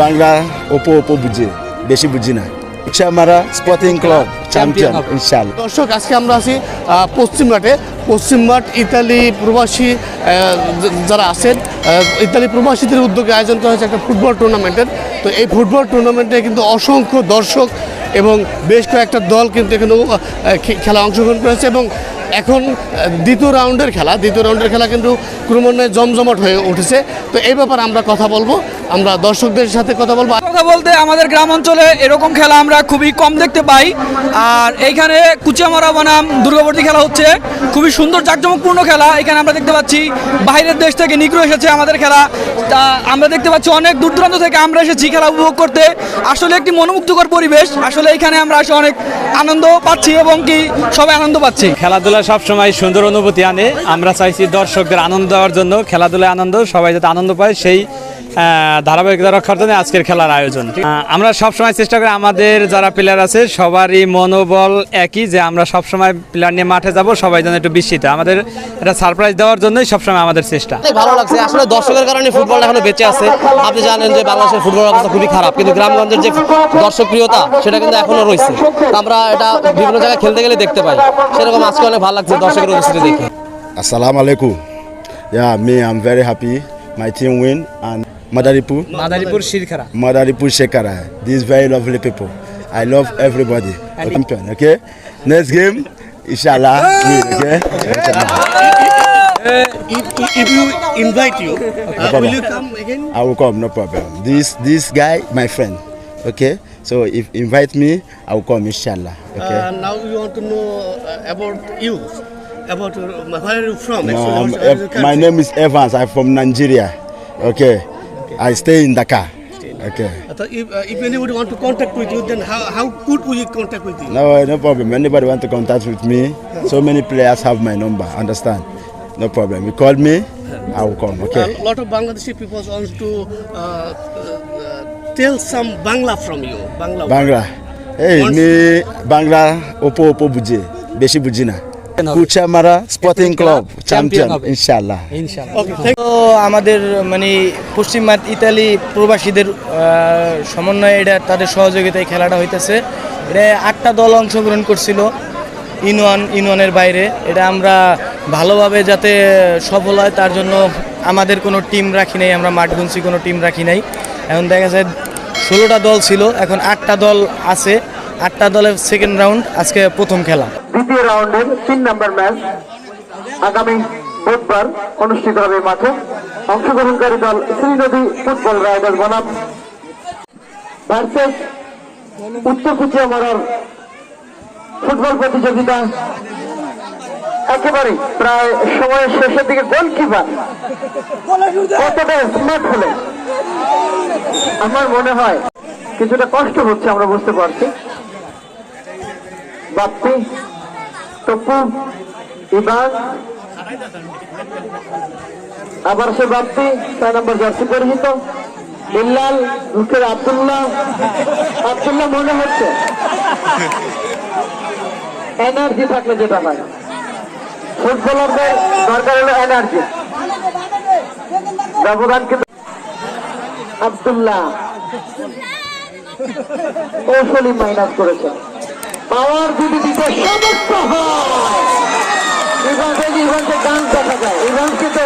Bangla Oppo Oppo বুঝি বেশি বুঝি না। ইচ্ছামারা স্পোর্টিং ক্লাব চ্যাম্পিয়ন হবে। ইনশাল্লাহ দর্শক আজকে আমরা আছি পশ্চিমঘাটে পশ্চিম মাঠে পশ্চিম মাঠ ইতালি প্রবাসী যারা আছেন ইতালি প্রবাসীদের উদ্যোগে আয়োজন করা হয়েছে একটা ফুটবল টুর্নামেন্টের তো এই ফুটবল টুর্নামেন্টে কিন্তু অসংখ্য দর্শক এবং বেশ কয়েকটা দল কিন্তু এখানে খেলা অংশগ্রহণ করেছে এবং এখন দ্বিতীয় রাউন্ডের খেলা, দ্বিতীয় রাউন্ডের খেলা কিন্তু ক্রমান্বয়ে জমজমাট হয়ে উঠেছে। তো এই ব্যাপারে আমরা কথা বলব, আমরা দর্শকদের সাথে কথা বলব। কথা বলতে আমাদের গ্রাম অঞ্চলে এরকম খেলা আমরা খুবই কম দেখতে পাই। আর এইখানে কুচিয়ামারা বনাম দুর্গাবর্তী খেলা হচ্ছে। খুবই সুন্দর, জাঁকজমকপূর্ণ খেলা। এখানে আমরা দেখতে পাচ্ছি, বাইরের দেশ থেকে নিগ্রো এসেছে আমাদের খেলা। তা আমরা দেখতে পাচ্ছি অনেক দূর দূরান্ত থেকে আমরা এসেছি খেলা উপভোগ করতে। আসলে একটি মনোমুগ্ধকর পরিবেশ। আসলে এখানে আমরা এসে অনেক আনন্দ পাচ্ছি এবং কি সবাই আনন্দ পাচ্ছি। খেলাধুলা সবসময় সুন্দর অনুভূতি আনে। আমরা চাইছি দর্শকদের আনন্দ দেওয়ার জন্য খেলাধুলায় আনন্দ, সবাই যাতে আনন্দ পায় সেই ধারাবাহিকতা রক্ষার জন্য আজকের খেলার আয়োজন। আমরা সবসময় চেষ্টা করি আমাদের যারা প্লেয়ার আছে সবারই মনোবল একই যে আমরা সবসময় প্লেয়ার নিয়ে মাঠে যাব সবাই যেন একটু বিস্মিত। আমাদের এটা সারপ্রাইজ দেওয়ার জন্যই সবসময় আমাদের চেষ্টা। ভালো লাগছে। আসলে দর্শকের কারণে ফুটবল এখনও বেঁচে আছে। আপনি জানেন যে বাংলাদেশের ফুটবল অবস্থা খুবই খারাপ কিন্তু গ্রামগঞ্জের যে দর্শকপ্রিয়তা সেটা কিন্তু এখনও রয়েছে। আমরা এটা বিভিন্ন জায়গায় খেলতে গেলে দেখতে পাই। সেরকম আজকে অনেক ভালো লাগছে দর্শকের উপস্থিতি দেখে। Assalamu alaikum. Yeah, me, I'm very happy. My team win and Madaripur? Madaripur Shirkara. Madaripur Shikara. These very lovely people. I love everybody. Okay. Champion, okay? Next game, inshallah, win, okay? Uh, if, if, if you invite you, uh, no will you come again? I will come, no problem. This this guy, my friend, okay? So if invite me, I will come, inshallah. Okay? Uh, now we want to know uh, about you. About uh, where are you from? No, Actually, my name is Evans. I'm from Nigeria. Okay. I stay in Dakar. Okay. I if, uh, if anybody want to contact with you, then how, how could we contact with you? No, no problem. Anybody want to contact with me? So many players have my number. Understand? No problem. You call me, I will come. Okay. A lot of Bangladeshi people want to uh, uh, uh, tell some Bangla from you. Bangla. Bangla. Hey, Once- me Bangla Opo Opo Buje. Beshi Bujina. Sporting Club champion. হবে। Inshallah. তো আমাদের মানে পশ্চিমবাদ Italy প্রবাসীদের সমন্বয়ে এটা তাদের সহযোগিতায় খেলাটা হইতেছে এটা আটটা দল অংশগ্রহণ করছিল ইনওয়ান ইনওয়ানের বাইরে এটা আমরা ভালোভাবে যাতে সফল হয় তার জন্য আমাদের কোনো টিম রাখি নাই আমরা মাঠগুঞ্চি কোনো টিম রাখি নাই এখন দেখা যায় ষোলোটা দল ছিল এখন আটটা দল আছে আটটা দলের সেকেন্ড রাউন্ড আজকে প্রথম খেলা। দ্বিতীয় রাউন্ডের তিন নম্বর ম্যাচ আগামী বুধবার অনুষ্ঠিত হবে মাঠে। অংশগ্রহণকারী দল শ্রীনদী ফুটবল রাইডার বনাম ভার্সেস উত্তর কুচিয়ামারার ফুটবল প্রতিযোগিতা। একেবারে প্রায় সময়ের শেষের দিকে গোলকিপার। কতটা স্মার্ট হলে? আমার মনে হয় কিছুটা কষ্ট হচ্ছে, আমরা বুঝতে পারছি। বাপ্পি, টপু ইবান আবার সে বাপ্পি ছয় নম্বর জার্সি পরিচিত বিল্লাল মুখের আবদুল্লাহ। আবদুল্লাহ মনে হচ্ছে। এনার্জি থাকলে যেটা হয়। ফুটবলারদের দরকার হলো এনার্জি। ব্যবধান কিন্তু আবদুল্লাহ। কৌশলী মাইনাস করেছে। পাওয়ার দিতে সমস্ত হয়। ইভান্সে ইভান্সে গান দেখা যায় ইভান্সকে তো